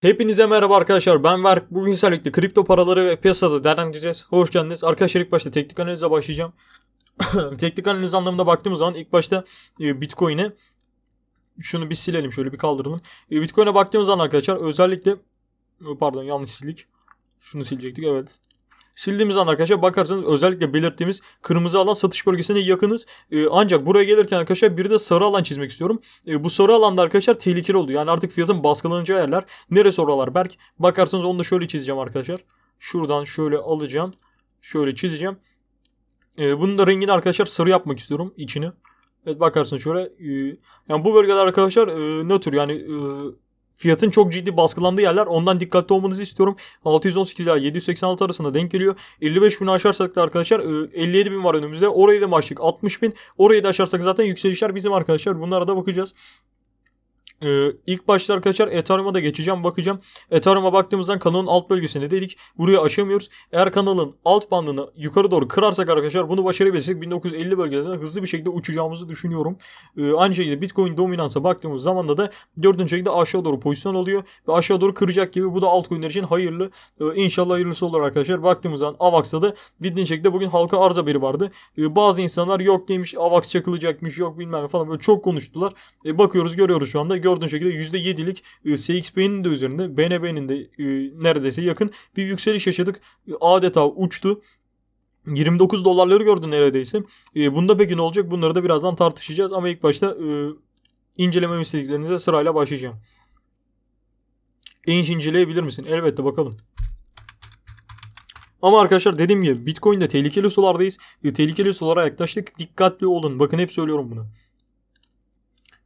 Hepinize merhaba arkadaşlar. Ben Berk. Bugün sizlerle kripto paraları ve piyasada değerlendireceğiz. Hoş geldiniz. Arkadaşlar ilk başta teknik analize başlayacağım. teknik analiz anlamında baktığımız zaman ilk başta e, Bitcoin'e şunu bir silelim şöyle bir kaldıralım. E, Bitcoin'e baktığımız zaman arkadaşlar özellikle pardon yanlış sildik. Şunu silecektik evet. Sildiğimiz zaman arkadaşlar bakarsanız özellikle belirttiğimiz kırmızı alan satış bölgesine yakınız. E, ancak buraya gelirken arkadaşlar bir de sarı alan çizmek istiyorum. E, bu sarı alanda arkadaşlar tehlikeli oluyor. Yani artık fiyatın baskılanacağı yerler. Neresi oralar Berk? Bakarsanız onu da şöyle çizeceğim arkadaşlar. Şuradan şöyle alacağım. Şöyle çizeceğim. E, bunun da rengini arkadaşlar sarı yapmak istiyorum içini. Evet bakarsınız şöyle. E, yani bu bölgeler arkadaşlar e, nötr yani e, fiyatın çok ciddi baskılandığı yerler. Ondan dikkatli olmanızı istiyorum. 618 ila 786 arasında denk geliyor. 55 bin aşarsak da arkadaşlar e, 57 bin var önümüzde. Orayı da maçlık 60 bin. Orayı da aşarsak zaten yükselişler bizim arkadaşlar. Bunlara da bakacağız. Ee, ilk başta arkadaşlar Ethereum'a da geçeceğim bakacağım. Ethereum'a baktığımızdan kanalın alt bölgesinde dedik. Buraya aşamıyoruz. Eğer kanalın alt bandını yukarı doğru kırarsak arkadaşlar bunu başarabilirsek 1950 bölgesinde hızlı bir şekilde uçacağımızı düşünüyorum. Ee, aynı şekilde Bitcoin dominansa baktığımız zaman da gördüğünüz şekilde aşağı doğru pozisyon oluyor. Ve aşağı doğru kıracak gibi. Bu da altcoin'ler için hayırlı. Ee, inşallah hayırlısı olur arkadaşlar. Baktığımız zaman AVAX'ta da bildiğin şekilde bugün halka arz haberi vardı. Ee, bazı insanlar yok demiş AVAX çakılacakmış yok bilmem falan böyle çok konuştular. Ee, bakıyoruz görüyoruz şu anda. Gördüğün şekilde %7'lik e, SXP'nin de üzerinde BNB'nin de e, neredeyse yakın bir yükseliş yaşadık. E, Adeta uçtu. 29 dolarları gördü neredeyse. E, bunda peki ne olacak? Bunları da birazdan tartışacağız. Ama ilk başta e, incelememi istediklerinize sırayla başlayacağım. Enş inceleyebilir misin? Elbette bakalım. Ama arkadaşlar dediğim gibi Bitcoin'de tehlikeli sulardayız. E, tehlikeli sulara yaklaştık. Dikkatli olun. Bakın hep söylüyorum bunu.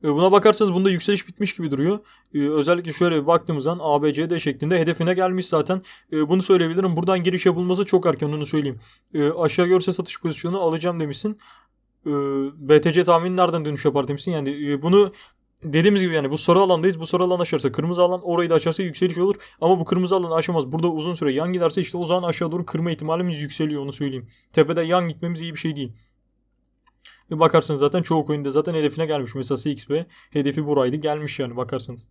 E, Buna bakarsanız bunda yükseliş bitmiş gibi duruyor. Ee, özellikle şöyle bir baktığımız zaman ABCD şeklinde hedefine gelmiş zaten. Ee, bunu söyleyebilirim. Buradan giriş yapılması çok erken onu söyleyeyim. Ee, aşağı görse satış pozisyonu alacağım demişsin. Ee, BTC tahmini nereden dönüş yapar demişsin. Yani e, bunu dediğimiz gibi yani bu sarı alandayız. Bu sarı alan aşarsa kırmızı alan orayı da aşarsa yükseliş olur. Ama bu kırmızı alanı aşamaz. Burada uzun süre yan giderse işte o zaman aşağı doğru kırma ihtimalimiz yükseliyor onu söyleyeyim. Tepede yan gitmemiz iyi bir şey değil. Bir bakarsınız zaten çoğu coin'de zaten hedefine gelmiş. Mesela CXP hedefi buraydı. Gelmiş yani bakarsınız.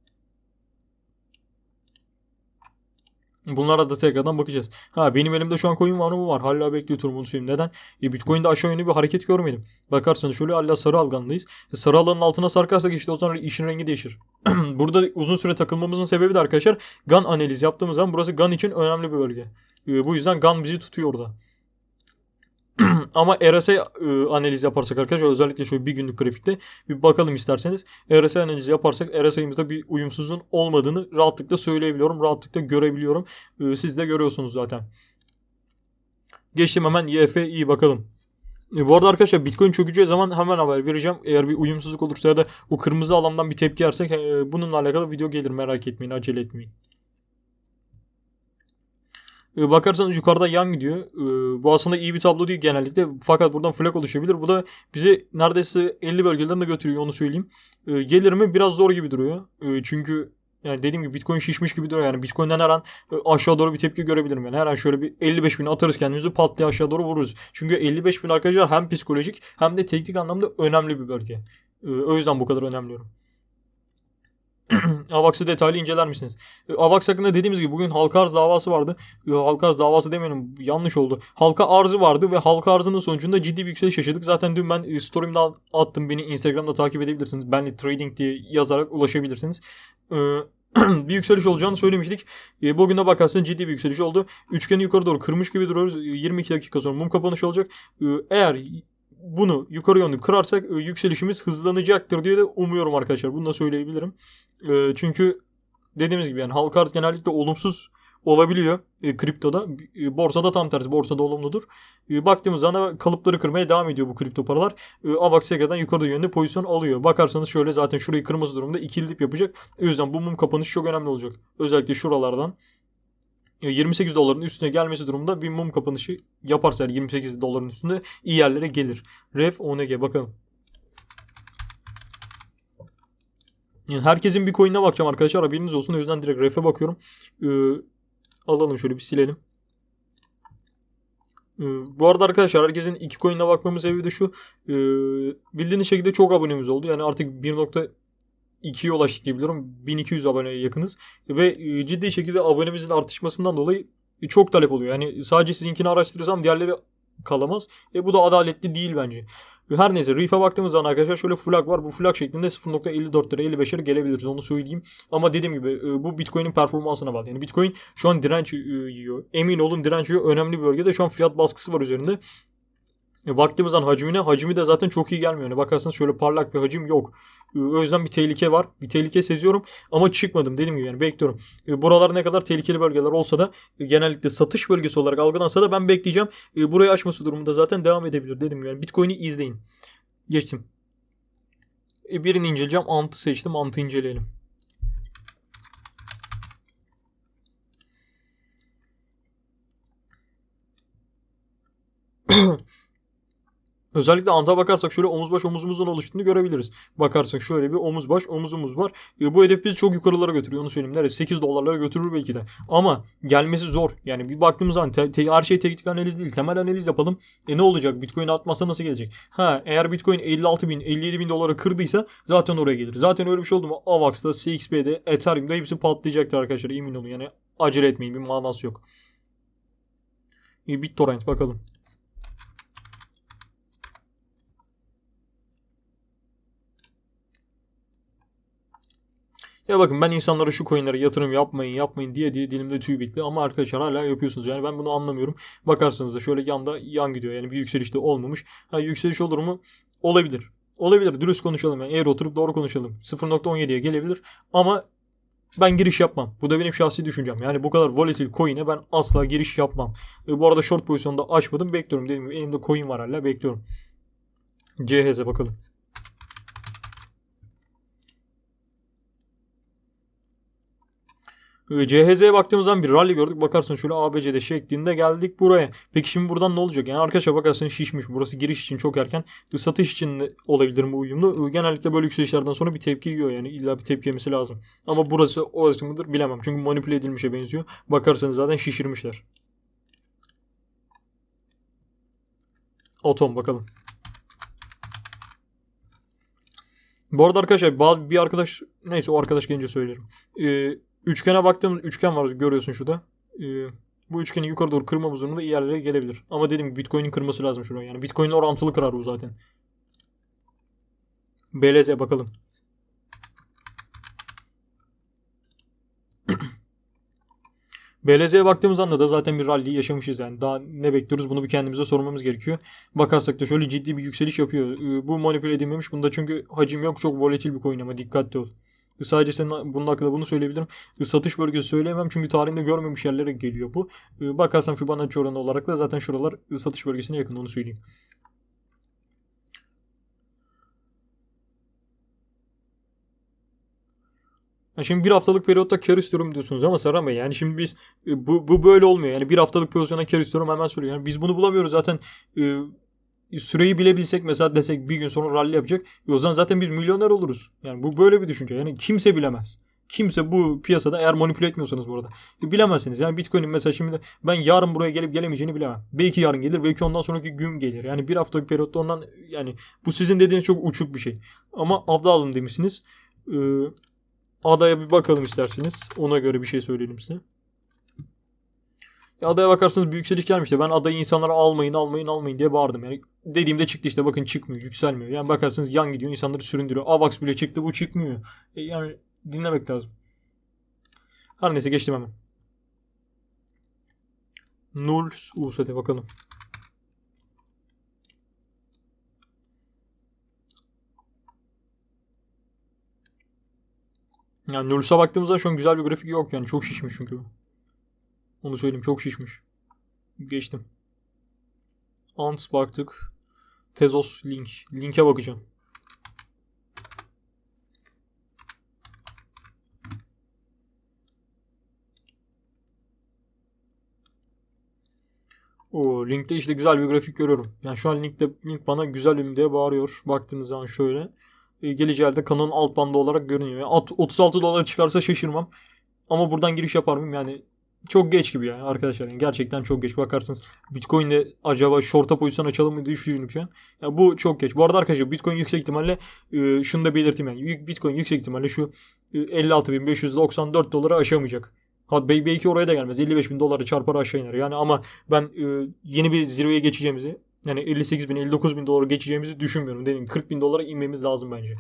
Bunlara da tekrardan bakacağız. Ha benim elimde şu an coin var mı var. Hala bekletiyorum bunu söyleyeyim. Neden? E, Bitcoin'de aşağı yönlü bir hareket görmedim. Bakarsanız şöyle hala sarı algandayız. E, sarı alanın altına sarkarsak işte o zaman işin rengi değişir. Burada uzun süre takılmamızın sebebi de arkadaşlar GAN analiz yaptığımız zaman burası GAN için önemli bir bölge. E, bu yüzden GAN bizi tutuyor orada. Ama RSI e, analiz yaparsak arkadaşlar özellikle şöyle bir günlük grafikte bir bakalım isterseniz. RSI analizi yaparsak RSI'mizde bir uyumsuzluğun olmadığını rahatlıkla söyleyebiliyorum. Rahatlıkla görebiliyorum. E, siz de görüyorsunuz zaten. Geçtim hemen YFI bakalım. E, bu arada arkadaşlar Bitcoin çökeceği zaman hemen haber vereceğim. Eğer bir uyumsuzluk olursa ya da o kırmızı alandan bir tepki yersek bununla alakalı video gelir merak etmeyin acele etmeyin. E, bakarsanız yukarıda yan gidiyor. E, bu aslında iyi bir tablo değil genellikle. Fakat buradan flag oluşabilir. Bu da bizi neredeyse 50 bölgelerine götürüyor onu söyleyeyim. E, gelir mi biraz zor gibi duruyor. E, çünkü yani dediğim gibi Bitcoin şişmiş gibi duruyor. Yani Bitcoin'den her an aşağı doğru bir tepki görebilirim. Yani her an şöyle bir 55 bin atarız kendimizi pat diye aşağı doğru vururuz. Çünkü 55 bin arkadaşlar hem psikolojik hem de teknik anlamda önemli bir bölge. O yüzden bu kadar önemliyorum. Avax'ı detaylı inceler misiniz? E, Avax hakkında dediğimiz gibi bugün halka arz davası vardı. E, Halka arz davası demeyelim yanlış oldu. Halka arzı vardı ve halka arzının sonucunda ciddi bir yükseliş yaşadık. Zaten dün ben e, story'imde attım. Beni Instagram'da takip edebilirsiniz. Benli Trading diye yazarak ulaşabilirsiniz. bir yükseliş olacağını söylemiştik. Bugün de bakarsanız ciddi bir yükseliş oldu. Üçgeni yukarı doğru kırmış gibi duruyoruz. 22 dakika sonra mum kapanışı olacak. Eğer bunu yukarı yönlü kırarsak yükselişimiz hızlanacaktır diye de umuyorum arkadaşlar. Bunu da söyleyebilirim. E, çünkü dediğimiz gibi yani halka arz genellikle olumsuz olabiliyor e, kriptoda. E, borsada tam tersi. Borsada olumludur. E, baktığımız zaman kalıpları kırmaya devam ediyor bu kripto paralar. E, AVAX tekrardan yukarı yönde pozisyon alıyor. Bakarsanız şöyle zaten şurayı kırmızı durumda ikili dip yapacak. O yüzden bu mum kapanışı çok önemli olacak. Özellikle şuralardan 28 doların üstüne gelmesi durumunda bir mum kapanışı yaparsa 28 doların üstünde iyi yerlere gelir. Ref ONG bakalım. Yani herkesin bir coin'ine bakacağım arkadaşlar. Haberiniz olsun. O yüzden direkt ref'e bakıyorum. Ee, alalım şöyle bir silelim. Ee, bu arada arkadaşlar herkesin iki coin'ine bakmamın sebebi de şu. Ee, bildiğiniz şekilde çok abonemiz oldu. Yani artık 2'ye ulaştık diye biliyorum. 1200 aboneye yakınız. Ve e, ciddi şekilde abonemizin artışmasından dolayı çok talep oluyor. Yani sadece sizinkini araştırırsam diğerleri kalamaz. E bu da adaletli değil bence. Her neyse Reef'e baktığımız zaman arkadaşlar şöyle flag var. Bu flag şeklinde 0.54 lira 55 lira gelebiliriz onu söyleyeyim. Ama dediğim gibi e, bu Bitcoin'in performansına bağlı. Yani Bitcoin şu an direnç e, yiyor. Emin olun direnç yiyor. Önemli bir bölgede şu an fiyat baskısı var üzerinde. E, baktığımız zaman hacmine hacmi de zaten çok iyi gelmiyor. Yani bakarsanız şöyle parlak bir hacim yok. E, o yüzden bir tehlike var. Bir tehlike seziyorum ama çıkmadım dediğim gibi yani bekliyorum. E, buralar ne kadar tehlikeli bölgeler olsa da e, genellikle satış bölgesi olarak algılansa da ben bekleyeceğim. Burayı aşması durumunda zaten devam edebilir dediğim gibi. Yani Bitcoin'i izleyin. Geçtim. Birini inceleyeceğim. Ant'ı seçtim. Ant'ı inceleyelim. Özellikle anta bakarsak şöyle omuz baş omuzumuzun oluştuğunu görebiliriz. Bakarsak şöyle bir omuz baş omuzumuz var. E, bu hedef bizi çok yukarılara götürüyor onu söyleyeyim. Neresi 8 dolarlara götürür belki de. Ama gelmesi zor. Yani bir baktığımız zaman te- te- her şey teknik analiz değil. Temel analiz yapalım. E ne olacak? Bitcoin atmazsa nasıl gelecek? Ha eğer Bitcoin 56 bin 57 bin dolara kırdıysa zaten oraya gelir. Zaten öyle bir şey oldu mu? Avax'ta, CXP'de, Ethereum'da hepsi patlayacaktır arkadaşlar. Emin olun. Yani acele etmeyin. Bir manası yok. E, BitTorrent bakalım. Ya bakın ben insanlara şu coinlere yatırım yapmayın yapmayın diye diye dilimde tüy bitti ama arkadaşlar hala yapıyorsunuz. Yani ben bunu anlamıyorum. Bakarsanız da şöyle yanda yan gidiyor. Yani bir yükseliş de olmamış. Ha yükseliş olur mu? Olabilir. Olabilir. Dürüst konuşalım yani. Eğer oturup doğru konuşalım. 0.17'ye gelebilir. Ama ben giriş yapmam. Bu da benim şahsi düşüncem. Yani bu kadar volatil coin'e ben asla giriş yapmam. E, bu arada short pozisyonda açmadım. Bekliyorum. Dediğim gibi elimde coin var hala. Bekliyorum. CHZ bakalım. CHZ'ye baktığımız zaman bir rally gördük. Bakarsın şöyle ABC'de şeklinde geldik buraya. Peki şimdi buradan ne olacak? Yani arkadaşlar bakarsın şişmiş. Burası giriş için çok erken. Satış için de olabilir mi uyumlu? Genellikle böyle yükselişlerden sonra bir tepki yiyor. Yani illa bir tepki yemesi lazım. Ama burası orası mıdır bilemem. Çünkü manipüle edilmişe benziyor. Bakarsanız zaten şişirmişler. Atom bakalım. Bu arada arkadaşlar bir arkadaş neyse o arkadaş gelince söylerim. Ee, Üçgene baktığımız üçgen var görüyorsun şurada. Ee, bu üçgeni yukarı doğru kırmamız durumunda iyi yerlere gelebilir. Ama dediğim gibi Bitcoin'in kırması lazım şuraya. Yani Bitcoin'in orantılı kırar bu zaten. BLZ bakalım. BLZ'ye baktığımız anda da zaten bir rally yaşamışız yani. Daha ne bekliyoruz bunu bir kendimize sormamız gerekiyor. Bakarsak da şöyle ciddi bir yükseliş yapıyor. Ee, bu manipüle edilmemiş. Bunda çünkü hacim yok. Çok volatil bir coin ama dikkatli ol. Sadece senin bunun hakkında bunu söyleyebilirim. Satış bölgesi söyleyemem çünkü tarihinde görmemiş yerlere geliyor bu. Bakarsan Fibonacci oranı olarak da zaten şuralar satış bölgesine yakın onu söyleyeyim. şimdi bir haftalık periyotta kar istiyorum diyorsunuz ama Serhan Bey yani şimdi biz bu, bu böyle olmuyor. Yani bir haftalık pozisyona kar istiyorum hemen söylüyorum. Yani biz bunu bulamıyoruz zaten süreyi bilebilsek mesela desek bir gün sonra rally yapacak. E o zaman zaten biz milyoner oluruz. Yani bu böyle bir düşünce. Yani kimse bilemez. Kimse bu piyasada eğer manipüle etmiyorsanız burada. E bilemezsiniz. Yani Bitcoin'in mesela şimdi ben yarın buraya gelip gelemeyeceğini bilemem. Belki yarın gelir. Belki ondan sonraki gün gelir. Yani bir haftalık periyotta ondan yani bu sizin dediğiniz çok uçuk bir şey. Ama avda alın demişsiniz. Ee, adaya bir bakalım isterseniz. Ona göre bir şey söyleyelim size. Ya adaya bakarsanız bir yükseliş gelmişti. Ben adayı insanlara almayın almayın almayın diye bağırdım. Yani dediğimde çıktı işte bakın çıkmıyor yükselmiyor. Yani bakarsınız yan gidiyor insanları süründürüyor. Avax bile çıktı bu çıkmıyor. E yani dinlemek lazım. Her neyse geçtim hemen. Null USD bakalım. Yani Nulls'a baktığımızda şu an güzel bir grafik yok yani. Çok şişmiş çünkü. Onu söyleyeyim çok şişmiş. Geçtim. Ants baktık. Tezos link. Linke bakacağım. O linkte işte güzel bir grafik görüyorum. Yani şu an linkte link bana güzel bir diye bağırıyor. Baktığınız zaman şöyle. E, geleceği kanalın alt bandı olarak görünüyor. Yani 36 dolar çıkarsa şaşırmam. Ama buradan giriş yapar mıyım? Yani çok geç gibi yani arkadaşlar. Yani gerçekten çok geç. Bakarsınız Bitcoin'de acaba short'a pozisyon açalım mı diye düşünürken. Ya bu çok geç. Bu arada arkadaşlar Bitcoin yüksek ihtimalle e, şunu da belirteyim yani. Bitcoin yüksek ihtimalle şu e, 56.594 dolara aşamayacak. Ha bel- belki oraya da gelmez. 55 bin doları çarpar aşağı iner. Yani ama ben e, yeni bir zirveye geçeceğimizi yani 58 bin 59 bin dolara geçeceğimizi düşünmüyorum. Gibi 40 bin dolara inmemiz lazım bence.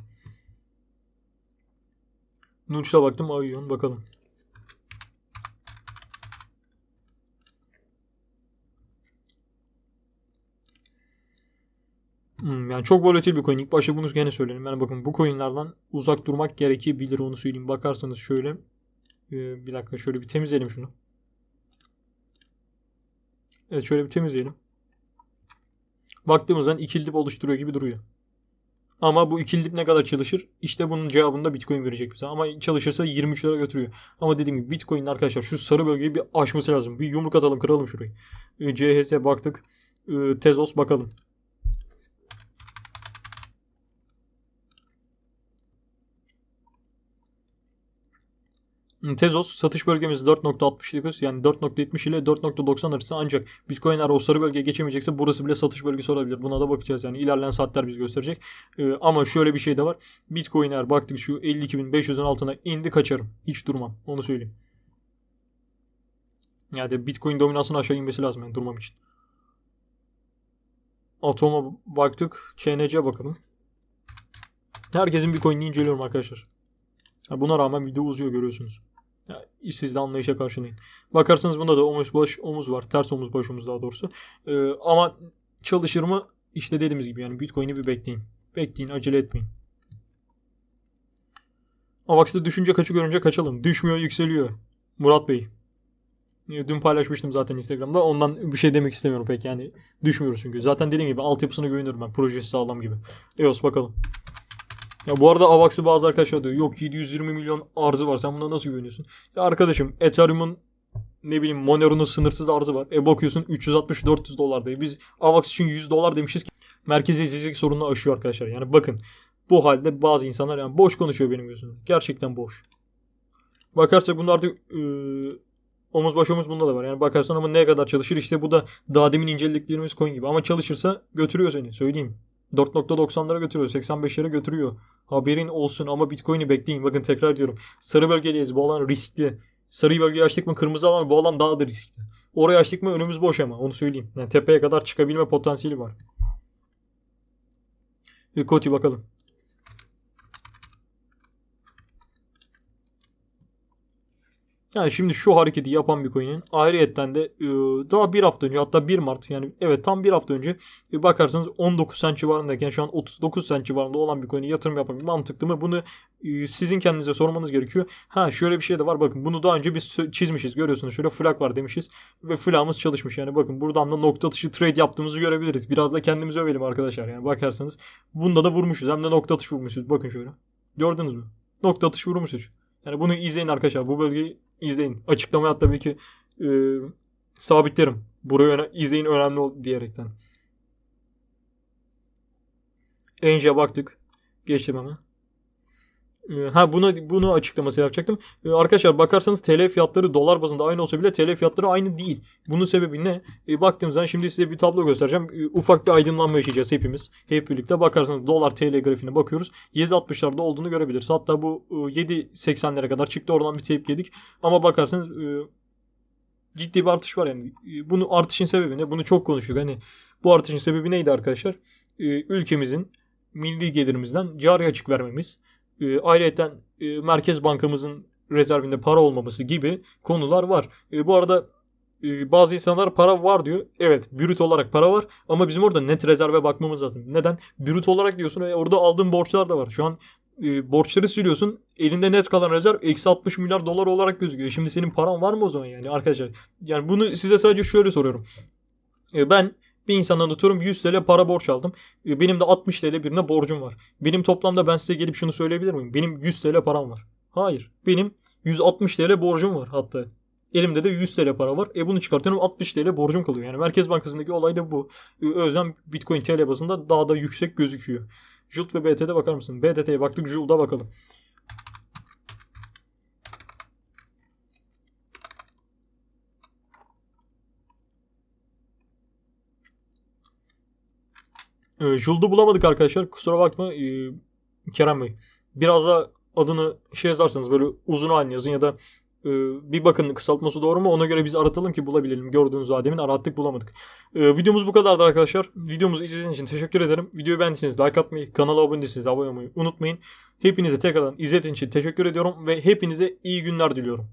Nunch'a baktım. Ayyon bakalım. Yani çok volatil bir coin. İlk başta bunu gene söyledim. Yani bakın bu coinlerden uzak durmak gerekebilir onu söyleyeyim. Bakarsanız şöyle. Ee, bir dakika şöyle bir temizleyelim şunu. Evet şöyle bir temizleyelim. Baktığımızdan ikili dip oluşturuyor gibi duruyor. Ama bu ikili dip ne kadar çalışır? İşte bunun cevabını da Bitcoin verecek bize. Ama çalışırsa 23 lira götürüyor. Ama dediğim gibi Bitcoin arkadaşlar şu sarı bölgeyi bir aşması lazım. Bir yumruk atalım kıralım şurayı. Ee, CHS baktık. Ee, Tezos bakalım. Tezos satış bölgemiz 4.69 yani 4.70 ile 4.90 arası ancak Bitcoin'ler o sarı bölgeye geçemeyecekse burası bile satış bölgesi olabilir. Buna da bakacağız yani ilerleyen saatler biz gösterecek. Ee, ama şöyle bir şey de var. Bitcoin'ler baktık şu 52.500'ün altına indi kaçarım. Hiç durmam. Onu söyleyeyim. Yani Bitcoin dominansının aşağı inmesi lazım yani durmam için. Atom'a baktık. KNC'ye bakalım. Herkesin bir coin'ini inceliyorum arkadaşlar. Buna rağmen video uzuyor görüyorsunuz. Ya, siz de anlayışa karşılayın. Bakarsanız bunda da omuz baş omuz var. Ters omuz baş omuz daha doğrusu. Ee, ama çalışır mı? İşte dediğimiz gibi yani Bitcoin'i bir bekleyin. Bekleyin acele etmeyin. Avax'ta düşünce kaçı görünce kaçalım. Düşmüyor yükseliyor. Murat Bey. Ee, Dün paylaşmıştım zaten Instagram'da. Ondan bir şey demek istemiyorum pek yani. Düşmüyoruz çünkü. Zaten dediğim gibi altyapısına güveniyorum ben. Projesi sağlam gibi. EOS bakalım. Ya bu arada Avax'ı bazı arkadaşlar diyor. Yok 720 milyon arzı var. Sen buna nasıl güveniyorsun? Ya arkadaşım Ethereum'un ne bileyim Monero'nun sınırsız arzı var. E bakıyorsun 360-400 dolar değil. Biz Avax için 100 dolar demişiz ki merkezi izleyicilik sorununu aşıyor arkadaşlar. Yani bakın bu halde bazı insanlar yani boş konuşuyor benim gözümde. Gerçekten boş. Bakarsak bunlar artık ıı, omuz baş omuz bunda da var. Yani bakarsan ama ne kadar çalışır işte bu da daha demin incelediklerimiz coin gibi. Ama çalışırsa götürüyor seni söyleyeyim. 4.90'lara götürüyor. 85'lere götürüyor. Haberin olsun ama Bitcoin'i bekleyin. Bakın tekrar diyorum. Sarı bölgedeyiz. Bu alan riskli. Sarı bölgeyi açtık mı kırmızı alan bu alan daha da riskli. Orayı açtık mı önümüz boş ama onu söyleyeyim. Yani tepeye kadar çıkabilme potansiyeli var. Koti bakalım. Yani şimdi şu hareketi yapan bir coin'in ayrıyetten de e, daha bir hafta önce hatta 1 Mart yani evet tam bir hafta önce e, bakarsanız 19 sent civarındayken şu an 39 sent civarında olan bir coin'e yatırım yapmak mantıklı mı? Bunu e, sizin kendinize sormanız gerekiyor. Ha şöyle bir şey de var bakın bunu daha önce biz çizmişiz görüyorsunuz şöyle flag var demişiz ve flagımız çalışmış yani bakın buradan da nokta atışı trade yaptığımızı görebiliriz. Biraz da kendimizi övelim arkadaşlar yani bakarsanız bunda da vurmuşuz hem de nokta atış vurmuşuz bakın şöyle. Gördünüz mü? Nokta atış vurmuşuz. Yani bunu izleyin arkadaşlar. Bu bölgeyi izleyin. Açıklamaya tabii ki e, sabitlerim. Burayı öne- izleyin önemli ol- diyerekten. Enj'e baktık. Geçtim hemen. E, Ha buna bunu açıklaması yapacaktım. E, Arkadaşlar bakarsanız TL fiyatları dolar bazında aynı olsa bile TL fiyatları aynı değil. Bunun sebebi ne? E, baktığımız zaman şimdi size bir tablo göstereceğim. E, ufak bir aydınlanma yaşayacağız hepimiz. Hep birlikte bakarsanız dolar TL grafiğine bakıyoruz. 7.60'larda olduğunu görebiliriz. Hatta bu e, 7.80'lere kadar çıktı. Oradan bir tepki yedik. Ama bakarsanız e, ciddi bir artış var yani. E, Bunu artışın sebebi ne? Bunu çok konuştuk. Hani bu artışın sebebi neydi arkadaşlar? E, ülkemizin milli gelirimizden cari açık vermemiz. E, ayrıca Merkez Bankamızın rezervinde para olmaması gibi konular var. E, bu arada e, bazı insanlar para var diyor. Evet, brüt olarak para var ama bizim orada net rezerve bakmamız lazım. Neden? Brüt olarak diyorsun orada aldığın borçlar da var. Şu an e, borçları siliyorsun. Elinde net kalan rezerv eksi 60 milyar dolar olarak gözüküyor. Şimdi senin paran var mı o zaman yani arkadaşlar? Yani bunu size sadece şöyle soruyorum. Ben bir insandan atıyorum 100 TL para borç aldım. E, Benim de 60 TL birine borcum var. Benim toplamda ben size gelip şunu söyleyebilir miyim? Benim 100 TL param var. Hayır. Benim 160 TL borcum var hatta. Elimde de 100 TL para var. E bunu çıkartıyorum 60 TL borcum kalıyor. Yani Merkez Bankası'ndaki olay da bu. O yüzden Bitcoin TL bazında daha da yüksek gözüküyor. JULT ve BT'de bakar mısın? BTT'ye baktık JULT'a bakalım. E, bulamadık arkadaşlar. Kusura bakma e, Kerem Bey. Biraz da adını şey yazarsanız böyle uzun halini yazın ya da e, bir bakın kısaltması doğru mu ona göre biz aratalım ki bulabilelim. Gördüğünüz Adem'in arattık bulamadık. Videomuz bu kadardı arkadaşlar. Videomuzu izlediğiniz için teşekkür ederim. Videoyu beğendiyseniz like atmayı, kanala abone değilseniz abone olmayı unutmayın. Hepinize tekrardan izlediğiniz için teşekkür ediyorum ve hepinize iyi günler diliyorum.